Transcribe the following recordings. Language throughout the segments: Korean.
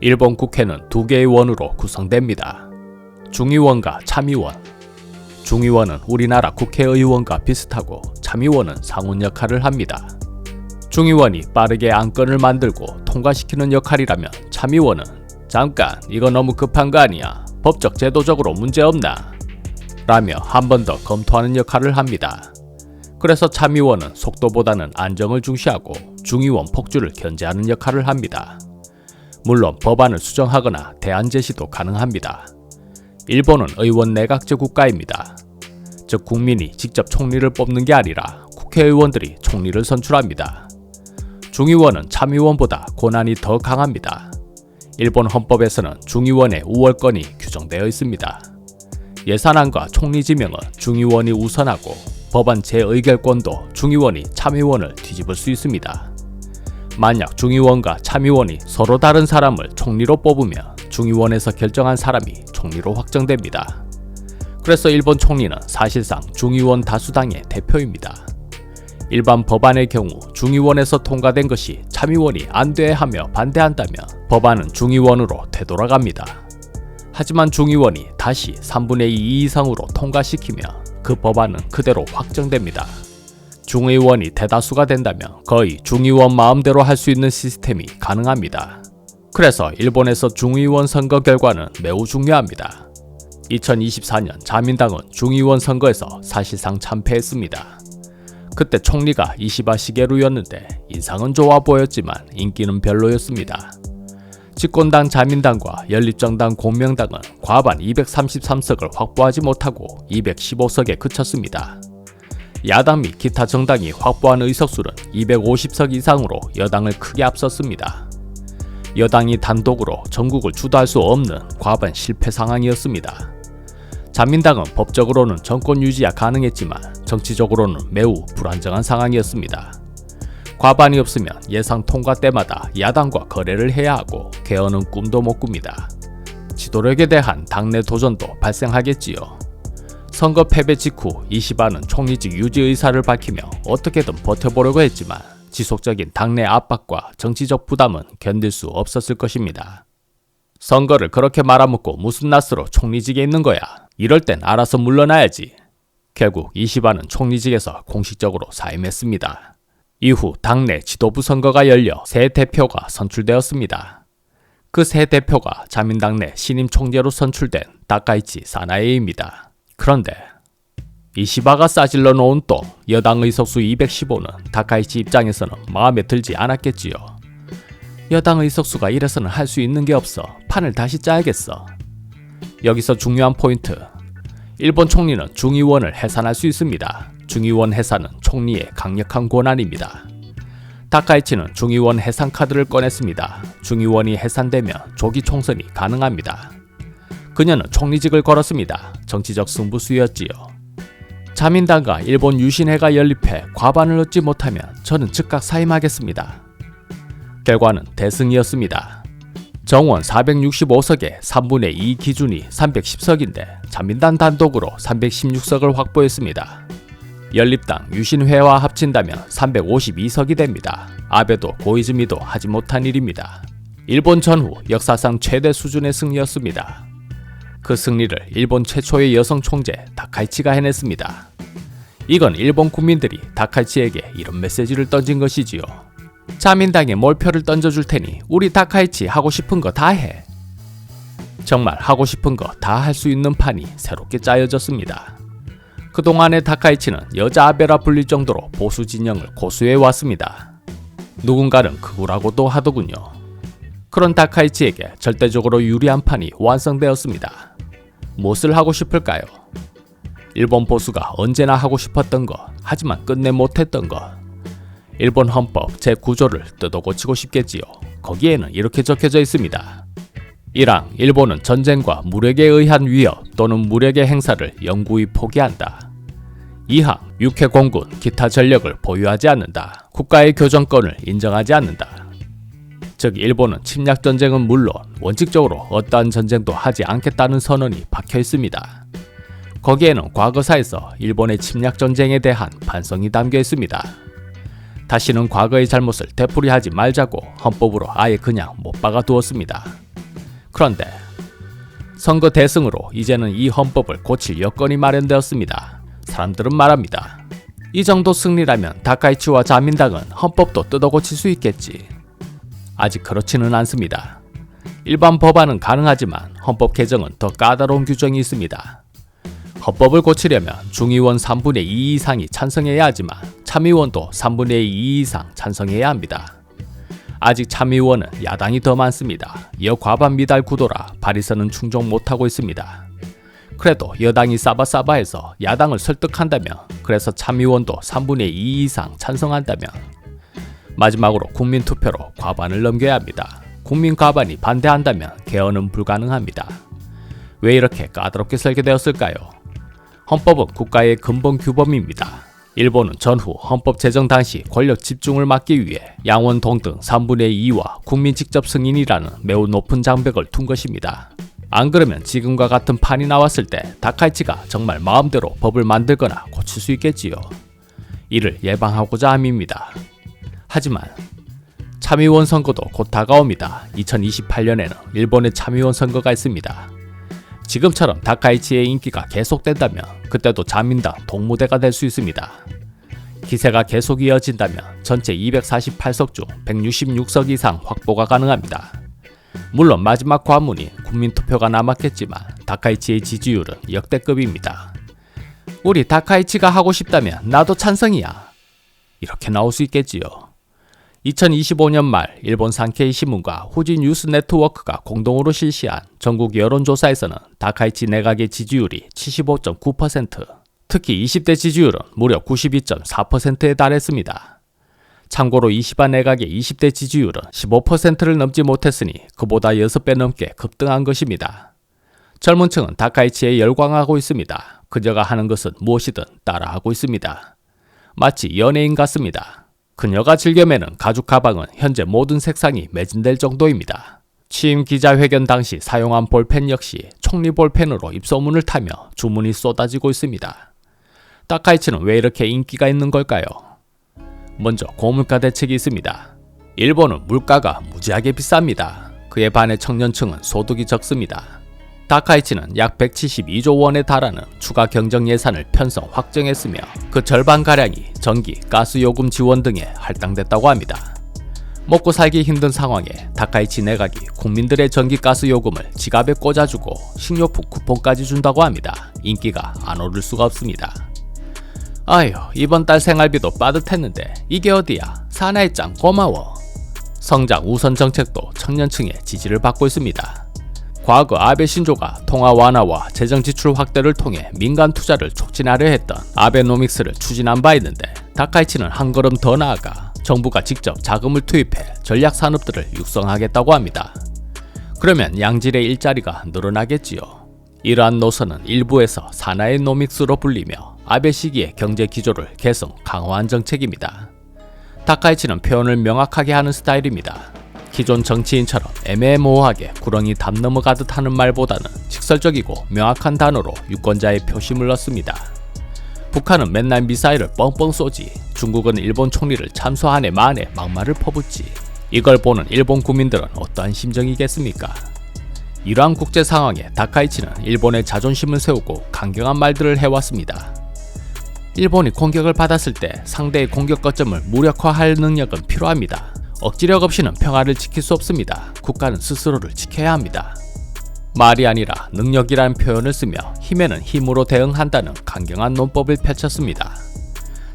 일본 국회는 두 개의 원으로 구성됩니다. 중의원과 참의원. 중의원은 우리나라 국회의원과 비슷하고 참의원은 상원 역할을 합니다. 중의원이 빠르게 안건을 만들고 통과시키는 역할이라면 참의원은 잠깐 이거 너무 급한 거 아니야. 법적 제도적으로 문제 없나? 라며 한 번 더 검토하는 역할을 합니다. 그래서 참의원은 속도보다는 안정을 중시하고 중의원 폭주를 견제하는 역할을 합니다. 물론 법안을 수정하거나 대안 제시도 가능합니다. 일본은 의원 내각제 국가입니다. 즉 국민이 직접 총리를 뽑는 게 아니라 국회의원들이 총리를 선출합니다. 중의원은 참의원보다 권한이 더 강합니다. 일본 헌법에서는 중의원의 우월권이 규정되어 있습니다. 예산안과 총리 지명은 중의원이 우선하고 법안 재의결권도 중의원이 참의원을 뒤집을 수 있습니다. 만약 중의원과 참의원이 서로 다른 사람을 총리로 뽑으면 중의원에서 결정한 사람이 총리로 확정됩니다. 그래서 일본 총리는 사실상 중의원 다수당의 대표입니다. 일반 법안의 경우 중의원에서 통과된 것이 참의원이 안돼 하며 반대한다면 법안은 중의원으로 되돌아갑니다. 하지만 중의원이 다시 3분의 2 이상으로 통과시키며 그 법안은 그대로 확정됩니다. 중의원이 대다수가 된다면 거의 중의원 마음대로 할 수 있는 시스템이 가능합니다. 그래서 일본에서 중의원 선거 결과는 매우 중요합니다. 2024년 자민당은 중의원 선거에서 사실상 참패했습니다. 그때 총리가 이시바 시게루였는데 인상은 좋아 보였지만 인기는 별로였습니다. 집권당 자민당과 연립정당 공명당은 과반 233석을 확보하지 못하고 215석에 그쳤습니다. 야당 및 기타 정당이 확보한 의석수는 250석 이상으로 여당을 크게 앞섰습니다. 여당이 단독으로 전국을 주도할 수 없는 과반 실패 상황이었습니다. 자민당은 법적으로는 정권 유지가 가능했지만 정치적으로는 매우 불안정한 상황이었습니다. 과반이 없으면 예상 통과 때마다 야당과 거래를 해야 하고 개헌은 꿈도 못 꿉니다. 지도력에 대한 당내 도전도 발생하겠지요. 선거 패배 직후 이시바는 총리직 유지 의사를 밝히며 어떻게든 버텨보려고 했지만 지속적인 당내 압박과 정치적 부담은 견딜 수 없었을 것입니다. 선거를 그렇게 말아먹고 무슨 낯으로 총리직에 있는 거야. 이럴 땐 알아서 물러나야지. 결국 이시바는 총리직에서 공식적으로 사임했습니다. 이후 당내 지도부 선거가 열려 새 대표가 선출되었습니다. 그 새 대표가 자민당 내 신임 총재로 선출된 다카이치 사나에입니다. 그런데 이시바가 싸질러 놓은 또 여당 의석수 215는 다카이치 입장에서는 마음에 들지 않았겠지요. 여당 의석수가 이래서는 할 수 있는 게 없어. 판을 다시 짜야겠어. 여기서 중요한 포인트. 일본 총리는 중의원을 해산할 수 있습니다. 중의원 해산은 총리의 강력한 권한입니다. 다카이치는 중의원 해산 카드를 꺼냈습니다. 중의원이 해산되면 조기 총선이 가능합니다. 그녀는 총리직을 걸었습니다. 정치적 승부수였지요. 자민당과 일본 유신회가 연립해 과반을 얻지 못하면 저는 즉각 사임하겠습니다. 결과는 대승이었습니다. 정원 465석의 3분의 2 기준이 310석인데 자민당 단독으로 316석을 확보했습니다. 연립당 유신회와 합친다면 352석이 됩니다. 아베도 고이즈미도 하지 못한 일입니다. 일본 전후 역사상 최대 수준의 승리였습니다. 그 승리를 일본 최초의 여성 총재 다카이치가 해냈습니다. 이건 일본 국민들이 다카이치에게 이런 메시지를 던진 것이지요. 자민당에 몰표를 던져줄 테니 우리 다카이치 하고 싶은 거 다 해. 정말 하고 싶은 거 다 할 수 있는 판이 새롭게 짜여졌습니다. 그동안의 다카이치는 여자 아베라 불릴 정도로 보수 진영을 고수해 왔습니다. 누군가는 극우라고도 하더군요. 그런 다카이치에게 절대적으로 유리한 판이 완성되었습니다. 무엇을 하고 싶을까요? 일본 보수가 언제나 하고 싶었던 것, 하지만 끝내 못했던 것. 일본 헌법 제9조를 뜯어 고치고 싶겠지요. 거기에는 이렇게 적혀져 있습니다. 1항 일본은 전쟁과 무력에 의한 위협 또는 무력의 행사를 영구히 포기한다. 2항 육해 공군 기타 전력을 보유하지 않는다. 국가의 교정권을 인정하지 않는다. 즉 일본은 침략 전쟁은 물론 원칙적으로 어떠한 전쟁도 하지 않겠다는 선언이 박혀 있습니다. 거기에는 과거사에서 일본의 침략 전쟁에 대한 반성이 담겨 있습니다. 다시는 과거의 잘못을 되풀이하지 말자고 헌법으로 아예 그냥 못 박아 두었습니다. 그런데 선거 대승으로 이제는 이 헌법을 고칠 여건이 마련되었습니다. 사람들은 말합니다. 이 정도 승리라면 다카이치와 자민당은 헌법도 뜯어 고칠 수 있겠지. 아직 그렇지는 않습니다. 일반 법안은 가능하지만 헌법 개정은 더 까다로운 규정이 있습니다. 헌법을 고치려면 중의원 3분의 2 이상이 찬성해야 하지만 참의원도 3분의 2 이상 찬성해야 합니다. 아직 참의원은 야당이 더 많습니다. 여 과반 미달 구도라 발의선은 충족 못하고 있습니다. 그래도 여당이 싸바싸바해서 야당을 설득한다면 그래서 참의원도 3분의 2 이상 찬성한다면 마지막으로 국민 투표로 과반을 넘겨야 합니다. 국민 과반이 반대한다면 개헌은 불가능합니다. 왜 이렇게 까다롭게 설계되었을까요? 헌법은 국가의 근본 규범입니다. 일본은 전후 헌법 제정 당시 권력 집중을 막기 위해 양원 동등 3분의 2와 국민 직접 승인이라는 매우 높은 장벽을 둔 것입니다. 안 그러면 지금과 같은 판이 나왔을 때 다카이치가 정말 마음대로 법을 만들거나 고칠 수 있겠지요. 이를 예방하고자 함입니다. 하지만 참의원 선거도 곧 다가옵니다. 2028년에는 일본의 참의원 선거가 있습니다. 지금처럼 다카이치의 인기가 계속된다면 그때도 자민당 동무대가 될 수 있습니다. 기세가 계속 이어진다면 전체 248석 중 166석 이상 확보가 가능합니다. 물론 마지막 관문인 국민투표가 남았겠지만 다카이치의 지지율은 역대급입니다. 우리 다카이치가 하고 싶다면 나도 찬성이야. 이렇게 나올 수 있겠지요. 2025년 말 일본 산케이 신문과 후지 뉴스 네트워크가 공동으로 실시한 전국 여론조사에서는 다카이치 내각의 지지율이 75.9%, 특히 20대 지지율은 무려 92.4%에 달했습니다. 참고로 이시바 내각의 20대 지지율은 15%를 넘지 못했으니 그보다 6배 넘게 급등한 것입니다. 젊은 층은 다카이치에 열광하고 있습니다. 그녀가 하는 것은 무엇이든 따라하고 있습니다. 마치 연예인 같습니다. 그녀가 즐겨 매는 가죽 가방은 현재 모든 색상이 매진될 정도입니다. 취임 기자회견 당시 사용한 볼펜 역시 총리 볼펜으로 입소문을 타며 주문이 쏟아지고 있습니다. 다카이치는 왜 이렇게 인기가 있는 걸까요? 먼저 고물가 대책이 있습니다. 일본은 물가가 무지하게 비쌉니다. 그에 반해 청년층은 소득이 적습니다. 다카이치는 약 172조 원에 달하는 추가 경정 예산을 편성 확정했으며 그 절반가량이 전기, 가스 요금 지원 등에 할당됐다고 합니다. 먹고 살기 힘든 상황에 다카이치 내각이 국민들의 전기 가스 요금을 지갑에 꽂아주고 식료품 쿠폰까지 준다고 합니다. 인기가 안 오를 수가 없습니다. 아휴 이번 달 생활비도 빠듯했는데 이게 어디야 사나이 짱 고마워 성장 우선 정책도 청년층의 지지를 받고 있습니다. 과거 아베 신조가 통화 완화와 재정 지출 확대를 통해 민간 투자를 촉진하려 했던 아베노믹스를 추진한 바 있는데 다카이치는 한 걸음 더 나아가 정부가 직접 자금을 투입해 전략 산업들을 육성하겠다고 합니다. 그러면 양질의 일자리가 늘어나겠지요. 이러한 노선은 일부에서 사나이 노믹스로 불리며 아베 시기의 경제 기조를 개성 강화한 정책입니다. 다카이치는 표현을 명확하게 하는 스타일입니다. 기존 정치인처럼 애매모호하게 구렁이 담 넘어가듯 하는 말보다는 직설적이고 명확한 단어로 유권자의 표심을 넣습니다. 북한은 맨날 미사일을 뻥뻥 쏘지 중국은 일본 총리를 참소한에 만에 막말을 퍼붓지 이걸 보는 일본 국민들은 어떠한 심정이겠습니까? 이러한 국제 상황에 다카이치는 일본의 자존심을 세우고 강경한 말들을 해왔습니다. 일본이 공격을 받았을 때 상대의 공격 거점을 무력화할 능력은 필요합니다. 억지력 없이는 평화를 지킬 수 없습니다. 국가는 스스로를 지켜야 합니다. 말이 아니라 능력이라는 표현을 쓰며 힘에는 힘으로 대응한다는 강경한 논법을 펼쳤습니다.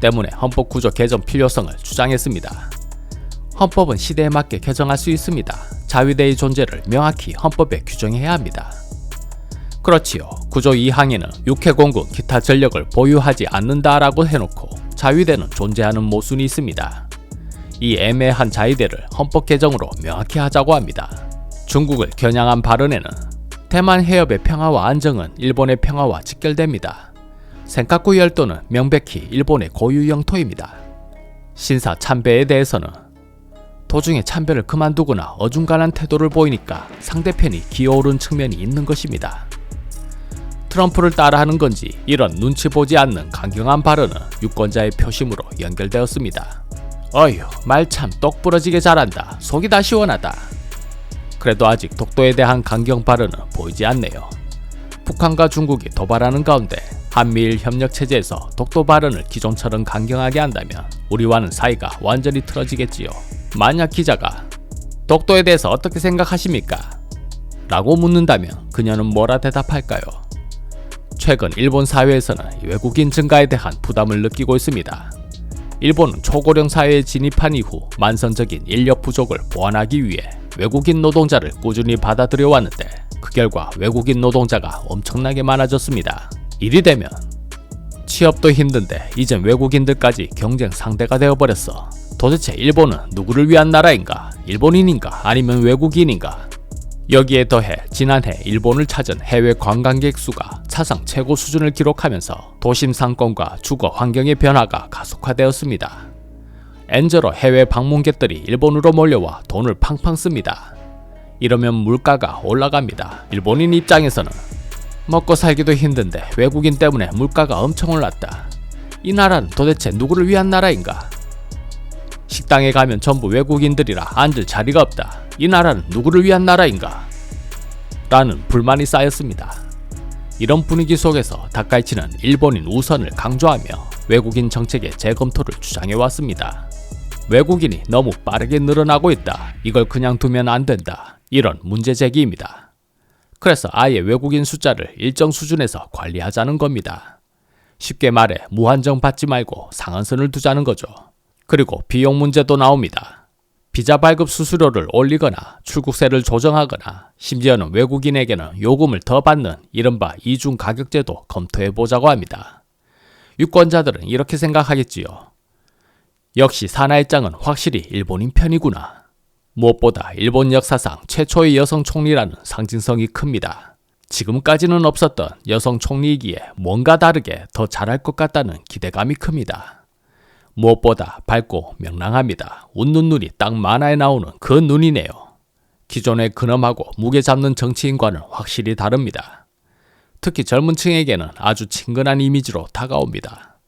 때문에 헌법 구조 개정 필요성을 주장했습니다. 헌법은 시대에 맞게 개정할 수 있습니다. 자위대의 존재를 명확히 헌법에 규정해야 합니다. 그렇지요. 구조 2항에는 육해공군 기타 전력을 보유하지 않는다라고 해놓고 자위대는 존재하는 모순이 있습니다. 이 애매한 자위대를 헌법 개정으로 명확히 하자고 합니다. 중국을 겨냥한 발언에는 대만 해협의 평화와 안정은 일본의 평화와 직결됩니다. 센카쿠 열도는 명백히 일본의 고유 영토입니다. 신사 참배에 대해서는 도중에 참배를 그만두거나 어중간한 태도를 보이니까 상대편이 기어오른 측면이 있는 것입니다. 트럼프를 따라하는 건지 이런 눈치 보지 않는 강경한 발언은 유권자의 표심으로 연결되었습니다. 어휴 말 참 똑부러지게 잘한다 속이 다 시원하다 그래도 아직 독도에 대한 강경 발언은 보이지 않네요. 북한과 중국이 도발하는 가운데 한미일 협력 체제에서 독도 발언을 기존처럼 강경하게 한다면 우리와는 사이가 완전히 틀어지겠지요. 만약 기자가 독도에 대해서 어떻게 생각하십니까? 라고 묻는다면 그녀는 뭐라 대답할까요? 최근 일본 사회에서는 외국인 증가에 대한 부담을 느끼고 있습니다. 일본은 초고령 사회에 진입한 이후 만성적인 인력 부족을 보완하기 위해 외국인 노동자를 꾸준히 받아들여 왔는데 그 결과 외국인 노동자가 엄청나게 많아졌습니다. 일이 되면 취업도 힘든데 이젠 외국인들까지 경쟁 상대가 되어버렸어. 도대체 일본은 누구를 위한 나라인가? 일본인인가? 아니면 외국인인가? 여기에 더해 지난해 일본을 찾은 해외 관광객 수가 사상 최고 수준을 기록하면서 도심 상권과 주거 환경의 변화가 가속화되었습니다. 엔저로 해외 방문객들이 일본으로 몰려와 돈을 팡팡 씁니다. 이러면 물가가 올라갑니다. 일본인 입장에서는 먹고 살기도 힘든데 외국인 때문에 물가가 엄청 올랐다. 이 나라는 도대체 누구를 위한 나라인가? 식당에 가면 전부 외국인들이라 앉을 자리가 없다. 이 나라는 누구를 위한 나라인가? 라는 불만이 쌓였습니다. 이런 분위기 속에서 다카이치는 일본인 우선을 강조하며 외국인 정책의 재검토를 주장해 왔습니다. 외국인이 너무 빠르게 늘어나고 있다. 이걸 그냥 두면 안 된다. 이런 문제 제기입니다. 그래서 아예 외국인 숫자를 일정 수준에서 관리하자는 겁니다. 쉽게 말해 무한정 받지 말고 상한선을 두자는 거죠. 그리고 비용 문제도 나옵니다. 비자 발급 수수료를 올리거나 출국세를 조정하거나 심지어는 외국인에게는 요금을 더 받는 이른바 이중 가격제도 검토해 보자고 합니다. 유권자들은 이렇게 생각하겠지요. 역시 사나의 짱은 확실히 일본인 편이구나. 무엇보다 일본 역사상 최초의 여성 총리라는 상징성이 큽니다. 지금까지는 없었던 여성 총리이기에 뭔가 다르게 더 잘할 것 같다는 기대감이 큽니다. 무엇보다 밝고 명랑합니다. 웃는 눈이 딱 만화에 나오는 그 눈이네요. 기존의 근엄하고 무게 잡는 정치인과는 확실히 다릅니다. 특히 젊은 층에게는 아주 친근한 이미지로 다가옵니다.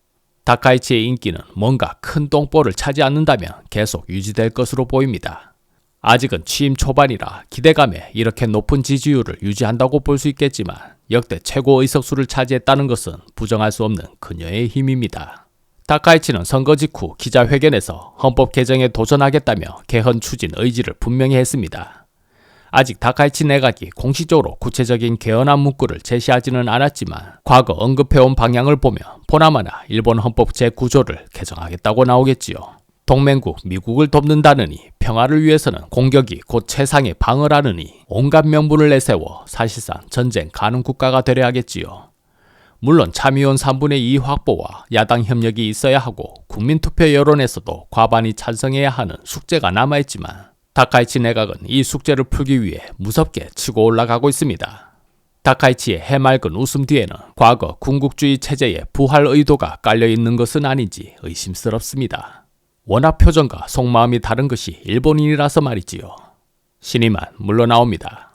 다카이치의 인기는 뭔가 큰 똥볼을 차지 않는다면 계속 유지될 것으로 보입니다. 아직은 취임 초반이라 기대감에 이렇게 높은 지지율을 유지한다고 볼 수 있겠지만 역대 최고 의석수를 차지했다는 것은 부정할 수 없는 그녀의 힘입니다. 다카이치는 선거 직후 기자회견에서 헌법 개정에 도전하겠다며 개헌 추진 의지를 분명히 했습니다. 아직 다카이치 내각이 공식적으로 구체적인 개헌안 문구를 제시하지는 않았지만 과거 언급해온 방향을 보면 보나마나 일본 헌법 제9조를 개정하겠다고 나오겠지요. 동맹국 미국을 돕는다느니 평화를 위해서는 공격이 곧 최상의 방어라느니 온갖 명분을 내세워 사실상 전쟁 가능 국가가 되려 하겠지요. 물론 참의원 3분의 2 확보와 야당 협력이 있어야 하고 국민투표 여론에서도 과반이 찬성해야 하는 숙제가 남아있지만 다카이치 내각은 이 숙제를 풀기 위해 무섭게 치고 올라가고 있습니다. 다카이치의 해맑은 웃음 뒤에는 과거 군국주의 체제의 부활 의도가 깔려 있는 것은 아닌지 의심스럽습니다. 워낙 표정과 속마음이 다른 것이 일본인이라서 말이지요. 신이만 물러나옵니다.